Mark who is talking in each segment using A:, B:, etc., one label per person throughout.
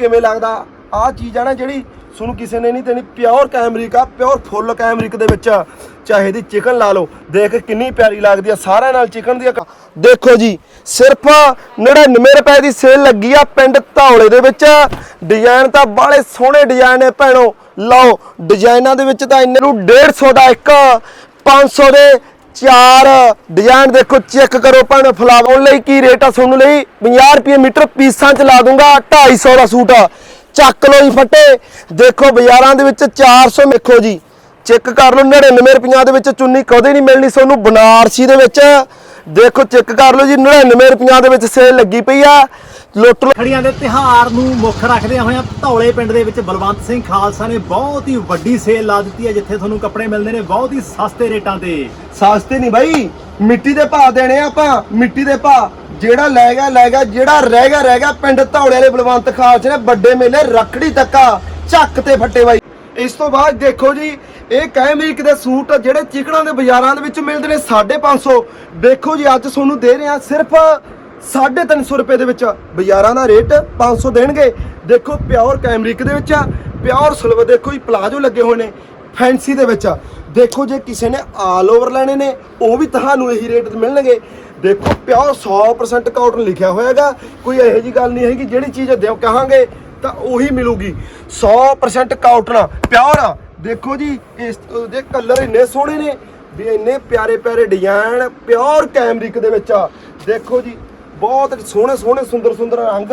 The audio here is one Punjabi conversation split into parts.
A: ਕਿਵੇਂ ਲੱਗਦਾ? ਆਹ ਚੀਜ਼ ਆ ਨਾ ਜਿਹੜੀ ਤੁਹਾਨੂੰ ਕਿਸੇ ਨੇ ਨਹੀਂ ਦੇਣੀ। ਪਿਓਰ ਕੈਮਰਿਕ ਆ ਪਿਓਰ ਫੁੱਲ ਕੈਮਰਿਕ ਦੇ ਵਿੱਚ। ਚਾਹੇ ਦੀ ਚਿਕਨ ਲਾ ਲਓ, ਦੇਖ ਕਿੰਨੀ ਪਿਆਰੀ ਲੱਗਦੀ ਆ। ਸਾਰਿਆਂ ਨਾਲ ਚਿਕਨ ਦੀ ਆ। ਦੇਖੋ ਜੀ, ਸਿਰਫ 99 ਰੁਪਏ ਦੀ ਸੇਲ ਲੱਗੀ ਆ ਪਿੰਡ ਧੌਲੇ ਦੇ ਵਿੱਚ। ਡਿਜ਼ਾਈਨ ਤਾਂ ਬਾਲੇ ਸੋਹਣੇ ਡਿਜ਼ਾਈਨ ਨੇ ਭੈਣੋ। ਲਓ ਡਿਜ਼ਾਈਨਾਂ ਦੇ ਵਿੱਚ ਤਾਂ ਇੰਨੇ ਨੂੰ 150 ਦਾ ਇੱਕ 500 ਦੇ ਚਾਰ ਡਿਜ਼ਾਈਨ ਦੇਖੋ ਚੈੱਕ ਕਰੋ ਭੈਣੋ ਫਲਾਵਰ ਲਈ ਕੀ ਰੇਟ ਆ ਤੁਹਾਨੂੰ ਲਈ? 50 ਰੁਪਏ ਮੀਟਰ ਪੀਸਾਂ ਚ ਲਾ ਦੂੰਗਾ 250 ਦਾ ਸੂਟ। ਆ ਚੱਕ ਲਓ ਜੀ ਫੱਟੇ। ਦੇਖੋ ਬਾਜ਼ਾਰਾਂ ਦੇ ਵਿੱਚ 400 ਵੇਖੋ ਜੀ। ਚੈੱਕ ਕਰ ਲਓ 99 ਰੁਪਈਆਂ ਦੇ ਵਿੱਚ ਚੁੰਨੀ ਕਦੇ ਨਹੀਂ ਮਿਲਣੀ ਤੁਹਾਨੂੰ ਬਨਾਰਸੀ ਦੇ ਵਿੱਚ। ਦੇਖੋ ਚੈੱਕ ਕਰ ਲਓ ਜੀ 99 ਰੁਪਈਆਂ ਦੇ ਵਿੱਚ ਸੇਲ ਲੱਗੀ ਪਈ ਆ। ਲੁੱਟ
B: ਖੜੀਆਂ ਦੇ ਤਿਹਾਰ ਨੂੰ ਮੁੱਖ ਰੱਖਦਿਆਂ ਹੋਇਆਂ ਧੌਲੇ ਪਿੰਡ ਦੇ ਵਿੱਚ ਬਲਵੰਤ ਸਿੰਘ ਖਾਲਸਾ ਨੇ ਬਹੁਤ ਹੀ ਵੱਡੀ ਸੇਲ ਲਾ ਦਿੱਤੀ ਹੈ ਜਿੱਥੇ ਤੁਹਾਨੂੰ ਕੱਪੜੇ ਮਿਲਦੇ ਨੇ ਬਹੁਤ ਹੀ ਸਸਤੇ ਰੇਟਾਂ ਤੇ।
A: ਸਸਤੇ ਨਹੀਂ ਬਾਈ ਮਿੱਟੀ ਦੇ ਭਾਅ ਦੇਣੇ ਆਪਾਂ ਮਿੱਟੀ ਦੇ ਭਾਅ। ਜਿਹੜਾ ਲੈ ਗਿਆ ਲੈ ਗਿਆ ਜਿਹੜਾ ਰਹਿ ਗਿਆ ਰਹਿ ਗਿਆ ਪਿੰਡ ਧੌੜੇ ਵਾਲੇ ਬਲਵੰਤ ਖਾਲਸੇ ਨੇ ਵੱਡੇ ਮੇਲੇ ਰੱਖੜੀ ਤੱਕਾ ਝੱਕ ਤੇ ਫੱਟੇ ਬਾਈ। ਇਸ ਤੋਂ ਬਾਅਦ ਦੇਖੋ ਜੀ ਇਹ ਕੈਮਰਿਕ ਦੇ ਸੂਟ ਜਿਹੜੇ ਚਿਕਨਾਂ ਦੇ ਬਾਜ਼ਾਰਾਂ ਦੇ ਵਿੱਚ ਮਿਲਦੇ ਨੇ 550 ਦੇਖੋ ਜੀ, ਅੱਜ ਤੁਹਾਨੂੰ ਦੇ ਰਹੇ ਆ ਸਿਰਫ 350 ਰੁਪਏ ਦੇ ਵਿੱਚ। ਬਾਜ਼ਾਰਾਂ ਦਾ ਰੇਟ 500 ਦੇਣਗੇ। ਦੇਖੋ, ਪਿਓਰ ਕੈਮਰਿਕ ਦੇ ਵਿੱਚ ਆ, ਪਿਓਰ ਸਿਲਵਰ ਦੇਖੋ ਜੀ, ਪਲਾਜੋ ਲੱਗੇ ਹੋਏ ਨੇ, ਫੈਂਸੀ ਦੇ ਵਿੱਚ ਆ। ਦੇਖੋ ਜੇ ਕਿਸੇ ਨੇ ਆਲ ਓਵਰ ਲੈਣੇ ਨੇ, ਉਹ ਵੀ ਤੁਹਾਨੂੰ ਇਹੀ ਰੇਟ ਤੇ ਮਿਲਣਗੇ। ਦੇਖੋ, ਪਿਓਰ 100% ਕਾਟਨ ਲਿਖਿਆ ਹੋਇਆਗਾ। ਕੋਈ ਇਹੋ ਜੀ ਗੱਲ ਨਹੀਂ ਹੈਗੀ, ਜਿਹੜੀ ਚੀਜ਼ ਦਿਓ ਕਹਾਂਗੇ, ਤਾਂ ਉਹੀ ਮਿਲੂਗੀ। 100% ਕਾਟਨ, ਪਿਓਰ ਆ ਦੇਖੋ ਜੀ, ਇਸ ਦੇ ਕਲਰ ਇੰਨੇ ਸੋਹਣੇ ਨੇ, ਵੀ ਇੰਨੇ ਪਿਆਰੇ ਪਿਆਰੇ ਡਿਜ਼ਾਈਨ ਪਿਓਰ ਕੈਮਰਿਕ ਦੇ ਵਿੱਚ ਆ। ਦੇਖੋ ਜੀ, ਬਹੁਤ ਸੋਹਣੇ ਸੋਹਣੇ ਸੁੰਦਰ ਸੁੰਦਰ ਰੰਗ,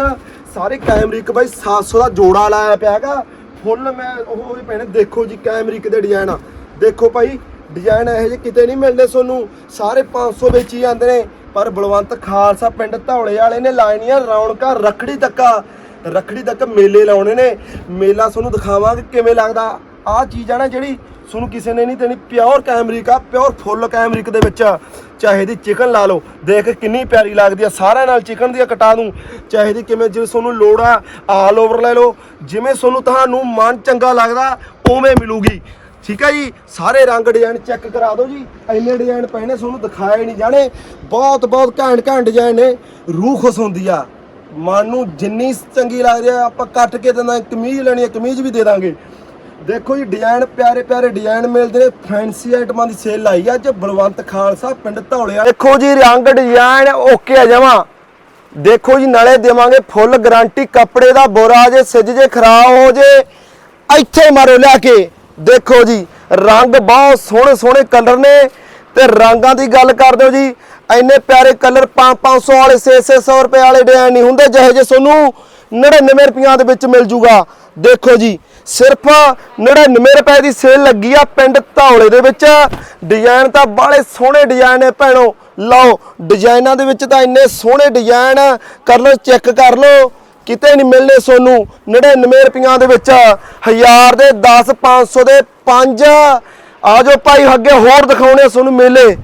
A: ਸਾਰੇ ਕੈਮਰਿਕ ਬਾਈ 700 ਦਾ ਜੋੜਾ ਲਾਇਆ ਪਿਆ ਹੈਗਾ। ਫੁੱਲ ਮੈਂ ਉਹ ਵੀ ਪੈਣੇ ਦੇਖੋ ਜੀ ਕੈਮਰਿਕ ਦੇ ਡਿਜ਼ਾਈਨ ਆ। ਦੇਖੋ ਭਾਈ ਡਿਜ਼ਾਈਨ ਇਹੋ ਜਿਹੇ ਕਿਤੇ ਨਹੀਂ ਮਿਲਦੇ ਤੁਹਾਨੂੰ। ਸਾਰੇ 500 ਵਿੱਚ ਹੀ ਆਉਂਦੇ ਨੇ, ਪਰ ਬਲਵੰਤ ਖਾਲਸਾ ਪਿੰਡ ਧੌਲੇ ਵਾਲੇ ਨੇ ਲਾਈਨੀਆਂ ਰੌਣਕਾਂ ਰੱਖੜੀ ਤੱਕਾ ਰੱਖੜੀ ਤੱਕ ਮੇਲੇ ਲਾਉਣੇ ਨੇ। ਮੇਲਾ ਤੁਹਾਨੂੰ ਦਿਖਾਵਾਂਗੇ ਕਿਵੇਂ ਲੱਗਦਾ। ਆਹ ਚੀਜ਼ ਆ ਨਾ ਜਿਹੜੀ ਤੁਹਾਨੂੰ ਕਿਸੇ ਨੇ ਨਹੀਂ ਦੇਣੀ ਪਿਓਰ ਕੈਮਰਿਕ ਆ ਪਿਓਰ ਫੁੱਲ ਕੈਮਰਿਕ ਦੇ ਵਿੱਚ। ਚਾਹੇ ਦੀ ਚਿਕਨ ਲਾ ਲਓ, ਦੇਖ ਕਿੰਨੀ ਪਿਆਰੀ ਲੱਗਦੀ ਆ, ਸਾਰਿਆਂ ਨਾਲ ਚਿਕਨ ਦੀ ਕਟਾ ਦੂੰ। ਚਾਹੇ ਦੀ ਕਿਵੇਂ ਜਿਵੇਂ ਤੁਹਾਨੂੰ ਲੋੜ ਆ ਆਲ ਓਵਰ ਲੈ ਲਓ, ਜਿਵੇਂ ਤੁਹਾਨੂੰ ਤੁਹਾਨੂੰ ਮਨ ਚੰਗਾ ਲੱਗਦਾ, ਉਵੇਂ ਮਿਲੂਗੀ। ਠੀਕ ਹੈ ਜੀ? ਸਾਰੇ ਰੰਗ ਡਿਜ਼ਾਈਨ ਚੈੱਕ ਕਰਾ ਦਿਓ ਜੀ। ਇੰਨੇ ਡਿਜ਼ਾਈਨ ਪਏ ਨੇ, ਤੁਹਾਨੂੰ ਦਿਖਾਏ ਨਹੀਂ ਜਾਣੇ। ਬਹੁਤ ਬਹੁਤ ਘੈਂਟ ਘੈਂਟ ਡਿਜ਼ਾਈਨ ਨੇ। ਰੂਹ ਖੁਸ਼ ਹੁੰਦੀ ਆ। ਮਨ ਨੂੰ ਜਿੰਨੀ ਚੰਗੀ ਲੱਗਦੀ ਆ, ਆਪਾਂ ਕੱਟ ਕੇ ਦਿੰਦਾ, ਕਮੀਜ਼ ਲੈਣੀ ਹੈ ਕਮੀਜ਼ ਵੀ ਦੇ ਦਾਂਗੇ। ਦੇਖੋ ਜੀ ਡਿਜ਼ਾਈਨ ਪਿਆਰੇ ਪਿਆਰੇ ਡਿਜ਼ਾਈਨ ਮਿਲਦੇ ਨੇ। ਫੈਂਸੀ ਆਈਟਮਾਂ ਦੀ ਸੇਲ ਲਾਈ ਆ ਅੱਜ ਬਲਵੰਤ ਖਾਲਸਾ, ਪਿੰਡ ਧੌਲਿਆ। ਦੇਖੋ ਜੀ, ਰੰਗ ਡਿਜ਼ਾਈਨ ਓਕੇ ਆ ਜਾਵਾਂ ਦੇਖੋ ਜੀ, ਨਾਲੇ ਦੇਵਾਂਗੇ ਫੁੱਲ ਗਾਰੰਟੀ ਕੱਪੜੇ ਦਾ ਬੋਰਾ ਜੇ, ਸਿੱਜ ਜੇ ਖਰਾਬ ਹੋ ਜੇ, ਇੱਥੇ ਮਾਰੋ ਲਿਆ ਕੇ। ਦੇਖੋ ਜੀ, ਰੰਗ ਬਹੁਤ ਸੋਹਣੇ ਸੋਹਣੇ ਕਲਰ ਨੇ। ਤੇ ਰੰਗਾਂ ਦੀ ਗੱਲ ਕਰਦੇ ਹੋ ਜੀ, ਇੰਨੇ ਪਿਆਰੇ ਕਲਰ 5-500 ਵਾਲੇ 6-600 ਰੁਪਏ ਵਾਲੇ ਡਿਜ਼ਾਈਨ ਨਹੀਂ ਹੁੰਦੇ, ਜਿਹੇ ਜੇ ਤੁਹਾਨੂੰ 99 ਰੁਪਈਆਂ ਦੇ ਵਿੱਚ ਮਿਲ ਜੂਗਾ। ਦੇਖੋ ਜੀ ਸਿਰਫ 99 ਰੁਪਏ ਦੀ ਸੇਲ ਲੱਗੀ ਆ ਪਿੰਡ ਧੌਲੇ ਦੇ ਵਿੱਚ। ਡਿਜ਼ਾਈਨ ਤਾਂ ਬਾਲੇ ਸੋਹਣੇ ਡਿਜ਼ਾਈਨ ਨੇ ਭੈਣੋ। ਲਓ, ਡਿਜ਼ਾਈਨਾਂ ਦੇ ਵਿੱਚ ਤਾਂ ਇੰਨੇ ਸੋਹਣੇ ਡਿਜ਼ਾਈਨ ਕਰ ਲਓ, ਚੈੱਕ ਕਰ ਲਓ। ਕਿਤੇ ਨਹੀਂ ਮਿਲਨੇ ਸੋਨੂੰ। 99 ਰੁਪਈਆਂ ਦੇ ਵਿੱਚ 1000 ਦੇ 10 500 ਦੇ 5 ਆਜੋ ਭਾਈ, ਅੱਗੇ ਹੋਰ ਦਿਖਾਉਣੇ ਸੋਨੂੰ ਮੇਲੇ।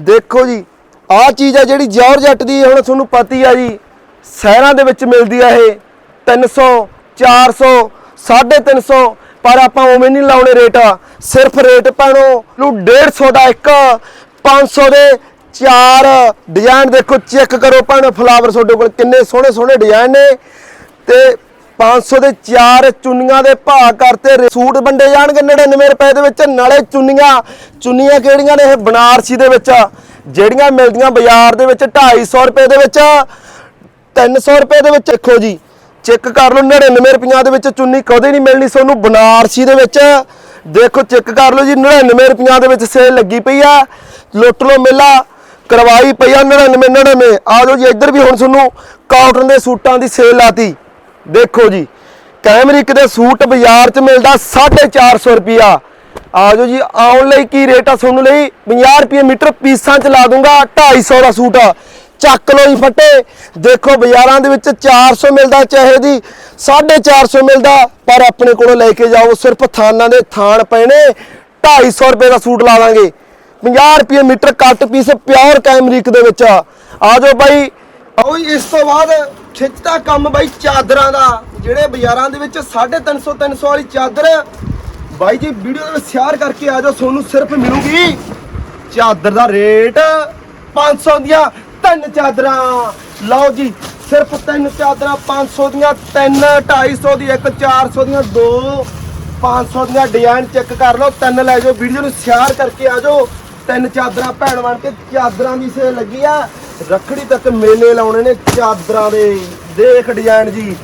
A: ਦੇਖੋ ਜੀ ਆਹ ਚੀਜ਼ ਆ ਜਿਹੜੀ ਜੌਰਜੱਟ ਦੀ ਹੁਣ ਤੁਹਾਨੂੰ ਪਤੀ ਆ ਜੀ। ਸ਼ਹਿਰਾਂ ਦੇ ਵਿੱਚ ਮਿਲਦੀ ਆ ਇਹ। 300 400 350 ਪਰ ਆਪਾਂ ਉਵੇਂ ਨਹੀਂ ਲਾਉਣੇ ਰੇਟ। ਸਿਰਫ ਰੇਟ ਪਾਣੋ ਨੂੰ 150 ਦਾ ਇੱਕ 500 ਦੇ ਚਾਰ ਡਿਜ਼ਾਈਨ ਦੇਖੋ, ਚੈੱਕ ਕਰੋ ਭੈਣੋ, ਫਲਾਵਰ ਤੁਹਾਡੇ ਕੋਲ ਕਿੰਨੇ ਸੋਹਣੇ ਸੋਹਣੇ ਡਿਜ਼ਾਈਨ ਨੇ। ਤੇ 500 ਦੇ ਚਾਰ ਚੁੰਨੀਆਂ ਦੇ ਭਾਅ ਕਰਤੇ ਸੂਟ ਵੰਡੇ ਜਾਣਗੇ 99 ਰੁਪਏ ਦੇ ਵਿੱਚ, ਨਾਲੇ ਚੁੰਨੀਆਂ। ਚੁੰਨੀਆਂ ਕਿਹੜੀਆਂ ਨੇ ਇਹ? ਬਨਾਰਸੀ ਦੇ ਵਿੱਚ। ਜਿਹੜੀਆਂ ਮਿਲਦੀਆਂ ਬਾਜ਼ਾਰ ਦੇ ਵਿੱਚ 250 ਰੁਪਏ ਦੇ ਵਿੱਚ 300 ਰੁਪਏ ਦੇ ਵਿੱਚ। ਦੇਖੋ ਜੀ ਚੈੱਕ ਕਰ ਲਓ 99 ਰੁਪਈਆਂ ਦੇ ਵਿੱਚ ਚੁੰਨੀ ਕਦੇ ਨਹੀਂ ਮਿਲਣੀ ਤੁਹਾਨੂੰ ਬਨਾਰਸੀ ਦੇ ਵਿੱਚ। ਦੇਖੋ, ਚੈੱਕ ਕਰ ਲਓ ਜੀ 99 ਰੁਪਈਆਂ ਦੇ ਵਿੱਚ ਸੇਲ ਲੱਗੀ ਪਈ ਆ। ਲੁੱਟ ਲਓ ਮੇਲਾ, ਕਰਵਾਈ ਪਈ ਆ 99 99 ਆ ਜਾਓ ਜੀ, ਇੱਧਰ ਵੀ ਹੁਣ ਤੁਹਾਨੂੰ ਕਾਟਨ ਦੇ ਸੂਟਾਂ ਦੀ ਸੇਲ ਲਾਤੀ ਦੇਖੋ ਜੀ, ਕੈਮਰਿਕ ਦੇ ਸੂਟ ਬਾਜ਼ਾਰ 'ਚ ਮਿਲਦਾ 450 ਰੁਪਿਆ ਆ ਜਾਓ ਜੀ, ਆਉਣ ਲਈ ਕੀ ਰੇਟ ਆ ਤੁਹਾਨੂੰ ਲਈ? 50 ਰੁਪਏ ਮੀਟਰ ਪੀਸਾਂ 'ਚ ਲਾ ਦੂੰਗਾ 250 ਦਾ ਸੂਟ ਆ। ਚੱਕ ਲਓ ਜੀ ਫੱਟੇ। ਦੇਖੋ ਬਾਜ਼ਾਰਾਂ ਦੇ ਵਿੱਚ 400 ਮਿਲਦਾ ਚਾਹੇ ਦੀ 450 ਮਿਲਦਾ, ਪਰ ਆਪਣੇ ਕੋਲੋਂ ਲੈ ਕੇ ਜਾਓ, ਸਿਰਫ ਥਾਨਾਂ ਦੇ ਥਾਨ ਪੈਣੇ 250 ਰੁਪਏ ਦਾ ਸੂਟ ਲਾ ਦਾਂਗੇ। 50 ਰੁਪਏ metre cut piece pure cambric ਦੇ ਵਿੱਚ। ਆ ਜਾਓ ਬਾਈ। ਆਓ ਇਸ ਤੋਂ ਬਾਅਦ ਖਿੱਚਦਾ ਕੰਮ ਬਾਈ ਚਾਦਰਾਂ ਦਾ, ਜਿਹੜੇ ਬਾਜ਼ਾਰਾਂ ਦੇ ਵਿੱਚ 350 300 ਵਾਲੀ ਚਾਦਰ। ਬਾਈ ਜੀ, ਵੀਡੀਓ ਦੇ ਵਿੱਚ ਸ਼ੇਅਰ ਕਰਕੇ ਆ ਜਾਓ, ਤੁਹਾਨੂੰ ਸਿਰਫ ਮਿਲੂਗੀ। ਚਾਦਰ ਦਾ ਰੇਟ 500 ਦੀਆਂ ਤਿੰਨ ਚਾਦਰਾਂ। ਲਓ ਜੀ, ਸਿਰਫ ਤਿੰਨ ਚਾਦਰਾਂ 500 ਦੀਆਂ ਤਿੰਨ 250 ਦੀ ਇੱਕ 400 ਦੀਆਂ ਦੋ 500 ਦੀਆਂ ਡਿਜ਼ਾਈਨ ਚੈੱਕ ਕਰ ਲਓ, ਤਿੰਨ ਲੈ ਜਾਓ, ਵੀਡੀਓ ਨੂੰ ਸ਼ੇਅਰ ਕਰਕੇ ਆ ਜਾਓ। ਤਿੰਨ ਚਾਦਰਾਂ ਭੈਣ ਬਣ ਕੇ ਚਾਦਰਾਂ ਦੀ ਸੇਲ ਲੱਗੀ ਆ। ਰੱਖੜੀ ਤੱਕ ਮੇਲੇ ਲਾਉਣੇ ਨੇ ਚਾਦਰਾਂ ਦੇ। ਦੇਖ ਡਿਜ਼ਾਈਨ ਜੀ,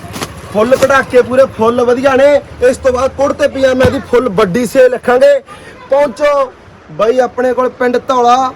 A: ਫੁੱਲ ਕਢਾਕੇ ਪੂਰੇ ਫੁੱਲ ਵਧੀਆ ਨੇ। ਇਸ ਤੋਂ ਬਾਅਦ ਕੁੜਤੇ ਪਜਾਮੇ ਦੀ ਫੁੱਲ ਵੱਡੀ ਸੇਲ ਰੱਖਾਂਗੇ। ਪਹੁੰਚੋ ਬਾਈ ਆਪਣੇ ਕੋਲ ਪਿੰਡ ਧੌਲਾ।